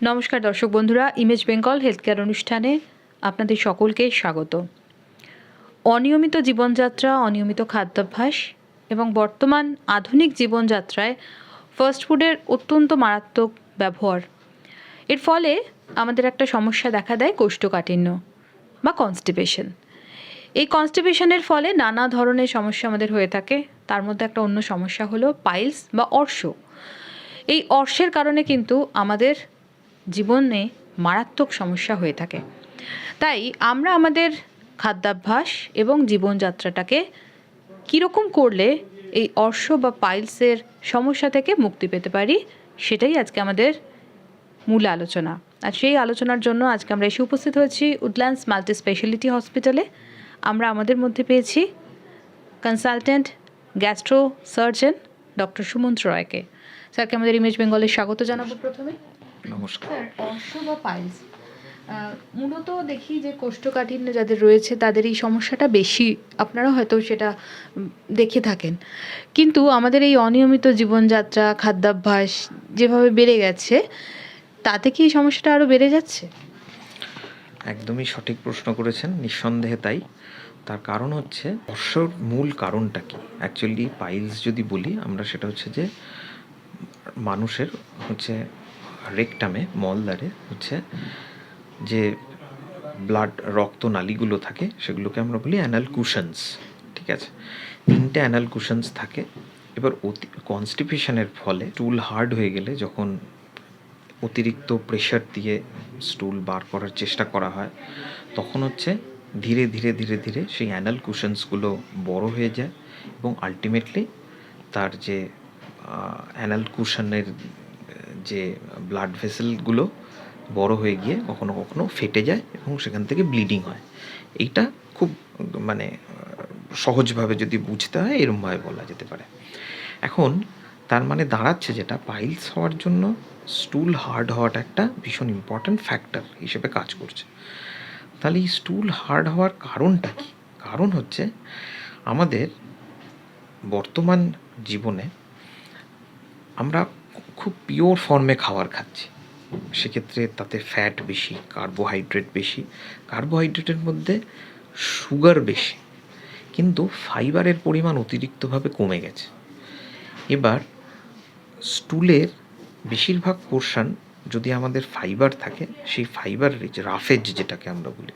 নমস্কার দর্শক বন্ধুরা ইমেজ বেঙ্গল হেলথ কেয়ার অনুষ্ঠানে আপনাদের সকলকে স্বাগত। অনিয়মিত জীবনযাত্রা, অনিয়মিত খাদ্যাভ্যাস এবং বর্তমান আধুনিক জীবনযাত্রায় ফাস্ট ফুডের অত্যন্ত মারাত্মক ব্যবহার। এর ফলে আমাদের একটা সমস্যা দেখা দেয় কোষ্ঠকাঠিন্য বা কনস্টিপেশন এই কনস্টিপেশনের ফলে নানা ধরনের সমস্যা আমাদের হয়ে থাকে। তার মধ্যে একটা অন্য সমস্যা হলো পাইলস বা অর্শ। এই অর্শের কারণে কিন্তু আমাদের জীবনে মারাত্মক সমস্যা হয়ে থাকে। তাই আমরা আমাদের খাদ্যাভ্যাস এবং জীবনযাত্রাটাকে কীরকম করলে এই অর্শ বা পাইলসের সমস্যা থেকে মুক্তি পেতে পারি, সেটাই আজকে আমাদের মূল আলোচনা। আর সেই আলোচনার জন্য আজকে আমরা এসে উপস্থিত হয়েছি উডল্যান্ডস মাল্টি স্পেশালিটি হসপিটালে। আমরা আমাদের মধ্যে পেয়েছি consultant gastro surgeon doctor Sumanta রয়কে। স্যারকে আমাদের ইমেজ বেঙ্গলে স্বাগত জানাব প্রথমে। নমস্কার। স্যার অর্শ বা পাইলস? মূলত দেখি যে কোষ্ঠকাঠিন্য যাদের রয়েছে তাদের এই সমস্যাটা বেশি। আপনারা হয়তো সেটা দেখে থাকেন। কিন্তু আমাদের এই অনিয়মিত জীবনযাত্রা খাদ্যাভ্যাস যেভাবে বেড়ে গেছে তাতে কি এই সমস্যাটা আরও বেড়ে যাচ্ছে? একদমই সঠিক প্রশ্ন করেছেন নিঃসন্দেহে তাই। তার কারণ হচ্ছে অর্শর মূল কারণটা কি? অ্যাকচুয়ালি পাইলস যদি বলি আমরা সেটা হচ্ছে যে মানুষের হচ্ছে রেকটামে, মলদ্বারে হচ্ছে যে ব্লাড রক্ত নালীগুলো থাকে, সেগুলোকে আমরা বলি অ্যানাল কুশনস ঠিক আছে? তিনটে অ্যানাল কুশনস থাকে। এবার অতি কনস্টিপেশনের ফলে টুল হার্ড হয়ে গেলে যখন অতিরিক্ত প্রেশার দিয়ে স্টুল বার করার চেষ্টা করা হয়, তখন হচ্ছে ধীরে ধীরে ধীরে ধীরে সেই অ্যানাল কুশনসগুলো বড় হয়ে যায় এবং আলটিমেটলি তার যে অ্যানাল কুশনের যে ব্লাড ভেসেলগুলো বড় হয়ে গিয়ে কখনো কখনো ফেটে যায় এবং সেখান থেকে ব্লিডিং হয়। এইটা খুব মানে সহজভাবে যদি বুঝতে হয়, এরমভাবে বলা যেতে পারে। এখন, তার মানে দাঁড়াচ্ছে যেটা পাইলস হওয়ার জন্য স্টুল হার্ড হওয়াটা একটা ভীষণ ইম্পর্ট্যান্ট ফ্যাক্টর হিসেবে কাজ করছে। তাহলে এই স্টুল হার্ড হওয়ার কারণটা কি? কারণ হচ্ছে, আমাদের বর্তমান জীবনে আমরা খুব পিওর ফর্মে খাবার খাচ্ছি। সেক্ষেত্রে তাতে ফ্যাট বেশি কার্বোহাইড্রেট বেশি। কার্বোহাইড্রেটের মধ্যে সুগার বেশি। কিন্তু ফাইবারের পরিমাণ অতিরিক্তভাবে কমে গেছে। এবার স্টুলের বেশিরভাগ পোর্শন যদি আমাদের ফাইবার থাকে, সেই ফাইবার রিচ রাফেজ যেটাকে আমরা বলি,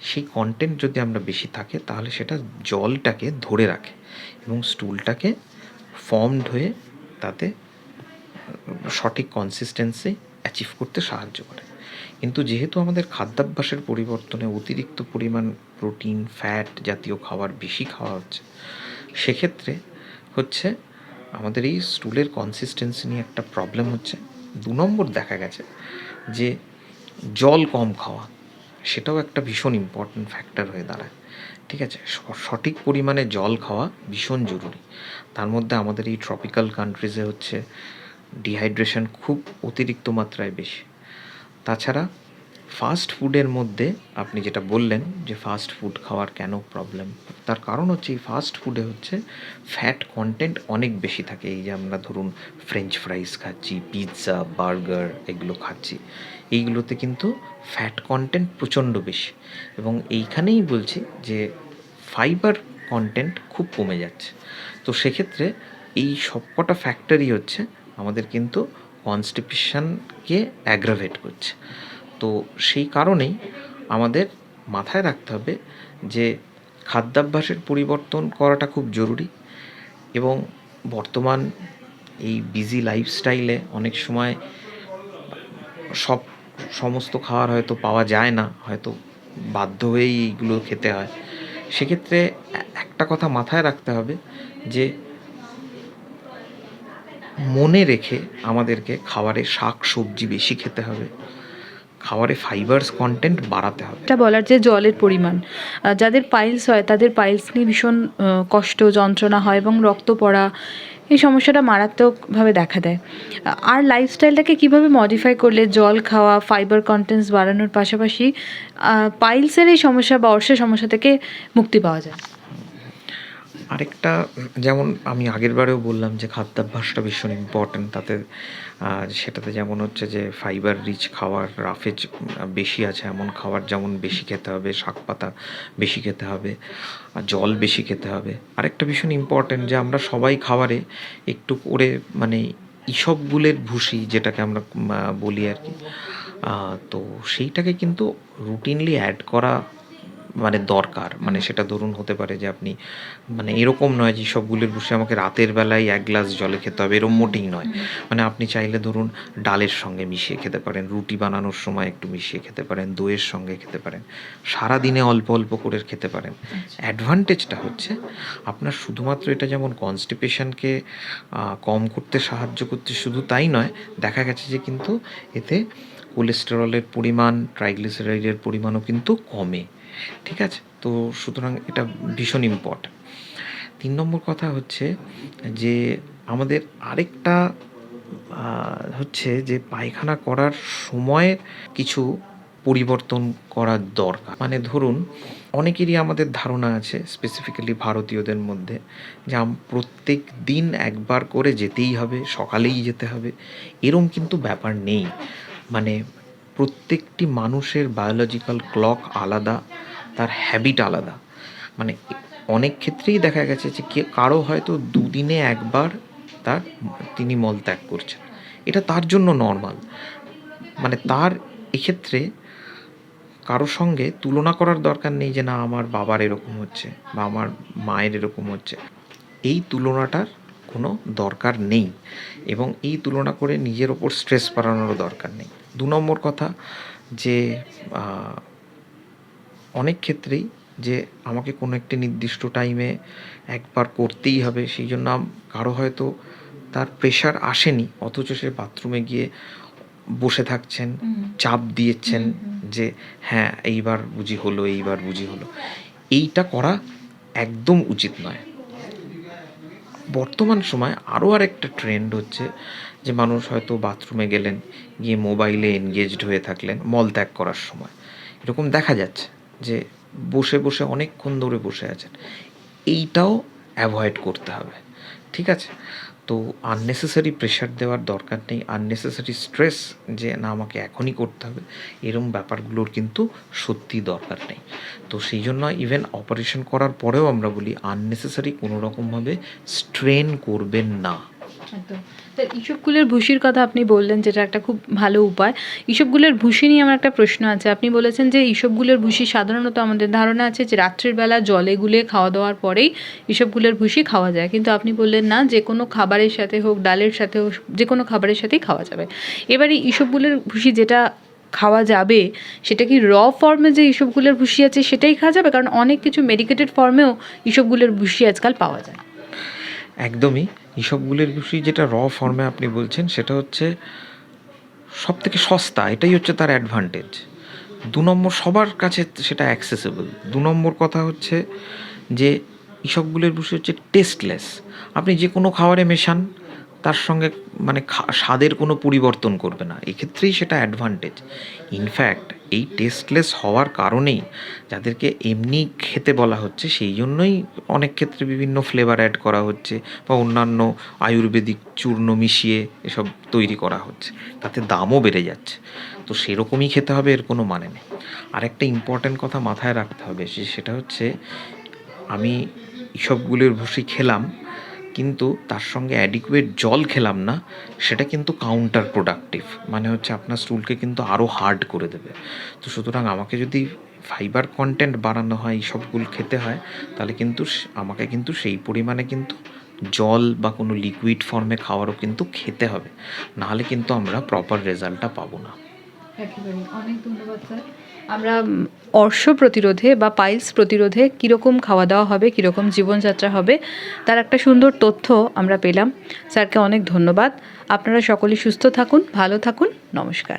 সেই কন্টেন্ট যদি আমরা বেশি থাকে, তাহলে সেটা জলটাকে ধরে রাখে এবং স্টুলটাকে ফর্মড হয়ে তাতে সঠিক কনসিস্টেন্সি অ্যাচিভ করতে সাহায্য করে। কিন্তু যেহেতু আমাদের খাদ্যাভ্যাসের পরিবর্তনে অতিরিক্ত পরিমাণ প্রোটিন ফ্যাট জাতীয় খাবার বেশি খাওয়া হচ্ছে, সেক্ষেত্রে হচ্ছে আমাদের এই স্টুলের কনসিস্টেন্সি নিয়ে একটা প্রবলেম হচ্ছে। দু নম্বর দেখা গেছে যে জল কম খাওয়া, সেটাও একটা ভীষণ ইম্পর্ট্যান্ট ফ্যাক্টর হয়ে দাঁড়ায়। ঠিক আছে? সঠিক পরিমাণে জল খাওয়া ভীষণ জরুরি। তার মধ্যে আমাদের এই ট্রপিক্যাল কান্ট্রিজে হচ্ছে ডিহাইড্রেশন খুব অতিরিক্ত মাত্রায় বেশি। তাছাড়া ফাস্ট ফুডের মধ্যে আপনি যেটা বললেন যে ফাস্ট ফুড খাওয়ার কেন প্রবলেম তার কারণ হচ্ছে এই ফাস্ট ফুডে হচ্ছে ফ্যাট কন্টেন্ট অনেক বেশি থাকে। এই যে আমরা ধরুন ফ্রেঞ্চ ফ্রাইস খাচ্ছি পিৎজা বার্গার এগুলো খাচ্ছি, এইগুলোতে কিন্তু ফ্যাট কন্টেন্ট প্রচণ্ড বেশি। এবং এইখানেই বলছি যে ফাইবার কন্টেন্ট খুব কমে যাচ্ছে। তো সেক্ষেত্রে এই সবকটা ফ্যাক্টরই হচ্ছে আমাদের কিন্তু কনস্টিপেশনকে অ্যাগ্রাভেট করছে। তো সেই কারণেই আমাদের মাথায় রাখতে হবে যে খাদ্যাভ্যাসের পরিবর্তন করাটা খুব জরুরি এবং বর্তমান এই বিজি লাইফস্টাইলে অনেক সময় সব সমস্ত খাবার হয়তো পাওয়া যায় না, হয়তো বাধ্য হয়েই এইগুলো খেতে হয়। সেক্ষেত্রে একটা কথা মাথায় রাখতে হবে যে মনে রেখে আমাদেরকে খাবারে শাক, সবজি বেশি খেতে হবে। খাবারে ফাইবারস কন্টেন্ট বাড়াতে হবে। এটা বলার যে জলের পরিমাণ। যাদের পাইলস হয়, তাদের পাইলস নিয়ে ভীষণ কষ্ট, যন্ত্রণা হয় এবং রক্ত পড়া, এই সমস্যাটা মারাত্মকভাবে দেখা দেয়। আর লাইফস্টাইলটাকে কীভাবে মডিফাই করলে জল খাওয়া ফাইবার কন্টেন্টস বাড়ানোর পাশাপাশি পাইলসের এই সমস্যা বা অর্শের সমস্যা থেকে মুক্তি পাওয়া যায়? আরেকটা, যেমন আমি আগের বারেও বললাম যে খাদ্যাভ্যাসটা ভীষণ ইম্পর্ট্যান্ট তাতে সেটাতে যেমন হচ্ছে যে ফাইবার রিচ খাওয়ার রাফেজ বেশি আছে, এমন খাবার যেমন বেশি খেতে হবে শাক পাতা বেশি খেতে হবে, আর জল বেশি খেতে হবে। আরেকটা ভীষণ ইম্পর্ট্যান্ট যে আমরা সবাই খাবারে একটু করে মানে ইসবগুলের ভুসি যেটাকে আমরা বলি আর কি তো সেইটাকে কিন্তু রুটিনলি অ্যাড করা মানে দরকার। মানে সেটা ধরুন হতে পারে যে আপনি মানে এরকম নয় যে সবগুলির বসে আমাকে রাতের বেলায় এক গ্লাস জলে খেতে হবে এরকম মোটেই নয়। মানে আপনি চাইলে ধরুন ডালের সঙ্গে মিশিয়ে খেতে পারেন রুটি বানানোর সময় একটু মিশিয়ে খেতে পারেন দইয়ের সঙ্গে খেতে পারেন সারা দিনে অল্প অল্প করে খেতে পারেন। অ্যাডভান্টেজটা হচ্ছে আপনার শুধুমাত্র এটা যেমন কনস্টিপেশনকে কম করতে সাহায্য করতে শুধু তাই নয় দেখা গেছে যে কিন্তু এতে কোলেস্টেরলের পরিমাণ ট্রাইগ্লিসারাইডের পরিমাণও কিন্তু কমে। ঠিক আছে? তো সুতরাং এটা ভীষণ ইম্পর্ট্যান্ট তিন নম্বর কথা হচ্ছে যে আমাদের আরেকটা হচ্ছে যে পায়খানা করার সময়ের কিছু পরিবর্তন করার দরকার। মানে ধরুন, অনেকেরই আমাদের ধারণা আছে স্পেসিফিক্যালি ভারতীয়দের মধ্যে, যে প্রত্যেক দিন একবার করে যেতেই হবে, সকালেই যেতে হবে, এরম কিন্তু ব্যাপার নেই। মানে প্রত্যেকটি মানুষের বায়োলজিক্যাল ক্লক আলাদা, তার হ্যাবিট আলাদা। মানে অনেক ক্ষেত্রেই দেখা গেছে যে কে কারও হয়তো দুদিনে একবার তার তিনি মলত্যাগ করছেন। এটা তার জন্য নর্মাল মানে তার এক্ষেত্রে কারও সঙ্গে তুলনা করার দরকার নেই যে না, আমার বাবার এরকম হচ্ছে বা আমার মায়ের এরকম হচ্ছে। এই তুলনাটার কোনো দরকার নেই এবং এই তুলনা করে নিজের ওপর স্ট্রেস বাড়ানোরও দরকার নেই। দু নম্বর কথা যে অনেক ক্ষেত্রেই যে আমাকে কোনো একটি নির্দিষ্ট টাইমে একবার করতেই হবে সেই জন্য কারও হয়তো তার প্রেশার আসেনি অথচ সে বাথরুমে গিয়ে বসে থাকছেন চাপ দিয়েছেন যে হ্যাঁ এইবার বুঝি হলো এইবার বুঝি হলো। এইটা করা একদম উচিত নয়। বর্তমান সময় আরও আরেকটা ট্রেন্ড হচ্ছে যে মানুষ হয়তো বাথরুমে গেলেন, গিয়ে মোবাইলে এনগেজড হয়ে থাকলেন, মল ত্যাগ করার সময়। এরকম দেখা যাচ্ছে যে বসে বসে অনেকক্ষণ ধরে বসে আছেন। এইটাও অ্যাভয়েড করতে হবে, ঠিক আছে? তো আননেসেসারি প্রেশার দেওয়ার দরকার নেই আননেসেসারি স্ট্রেস যে না, আমাকে এখনই করতে হবে, এরম ব্যাপারগুলোর কিন্তু সত্যি দরকার নেই। তো সেই জন্য ইভেন অপারেশন করার পরেও আমরা বলি আননেসেসারি কোনো রকমভাবে স্ট্রেন করবেন না। একদম। তা ইসবগুলের ভুসির কথা আপনি বললেন, যেটা একটা খুব ভালো উপায়। ইসবগুলের ভুসি নিয়ে আমার একটা প্রশ্ন আছে। আপনি বলেছেন যে ইসবগুলের ভুসি সাধারণত আমাদের ধারণা আছে যে রাত্রের বেলা জলে গুলে খাওয়া দাওয়ার পরেই ইসবগুলের ভুসি খাওয়া যায়। কিন্তু আপনি বললেন না, যে কোনো খাবারের সাথে হোক, ডালের সাথে হোক, যে কোনো খাবারের সাথেই খাওয়া যাবে। এবার ইসবগুলের ভুসি যেটা খাওয়া যাবে, সেটা কি র ফর্মে যে ইসবগুলের ভুসি আছে সেটাই খাওয়া যাবে? কারণ অনেক কিছু মেডিকেটেড ফর্মেও ইসবগুলের ভুসি আজকাল পাওয়া যায়। একদমই। এসবগুলোর বিষয়ে যেটা র ফর্মে আপনি বলছেন, সেটা হচ্ছে সব থেকে সস্তা, এটাই হচ্ছে তার অ্যাডভান্টেজ দু নম্বর, সবার কাছে সেটা অ্যাক্সেসেবল দু নম্বর কথা হচ্ছে যে, এসবগুলোর বিষয় হচ্ছে টেস্টলেস আপনি যে কোনো খাবারে মেশান তার সঙ্গে মানে স্বাদের কোনো পরিবর্তন করবে না। এক্ষেত্রেই সেটা অ্যাডভান্টেজ ইনফ্যাক্ট এই টেস্টলেস হওয়ার কারণেই যাদেরকে এমনি খেতে বলা হচ্ছে, সেই জন্যই অনেক ক্ষেত্রে বিভিন্ন ফ্লেভার অ্যাড করা হচ্ছে বা অন্যান্য আয়ুর্বেদিক চূর্ণ মিশিয়ে এসব তৈরি করা হচ্ছে। তাতে দামও বেড়ে যাচ্ছে। তো সেরকমই খেতে হবে, এর কোনো মানে নেই। আরেকটা ইম্পর্ট্যান্ট কথা মাথায় রাখতে হবে সেটা হচ্ছে আমি এসবগুলোর ভুসি খেলাম কিন্তু তার সঙ্গে অ্যাডিকুয়েট জল খেলাম না, সেটা কিন্তু কাউন্টার প্রোডাক্টিভ মানে হচ্ছে আপনার স্টুলকে কিন্তু আরও হার্ড করে দেবে। তো সুতরাং আমাকে যদি ফাইবার কন্টেন্ট বাড়ানো হয়, এইসবগুলো খেতে হয়, তাহলে কিন্তু আমাকে কিন্তু সেই পরিমাণে কিন্তু জল বা কোনো লিকুইড ফর্মে খাওয়ারও কিন্তু খেতে হবে। নাহলে কিন্তু আমরা প্রপার রেজাল্টটা পাবো না। অনেক ধন্যবাদ স্যার আমরা অর্শ প্রতিরোধে বা পাইলস প্রতিরোধে কীরকম খাওয়া দাওয়া হবে, কীরকম জীবনযাত্রা হবে, তার একটা সুন্দর তথ্য আমরা পেলাম। স্যারকে অনেক ধন্যবাদ। আপনারা সকলে সুস্থ থাকুন, ভালো থাকুন। নমস্কার।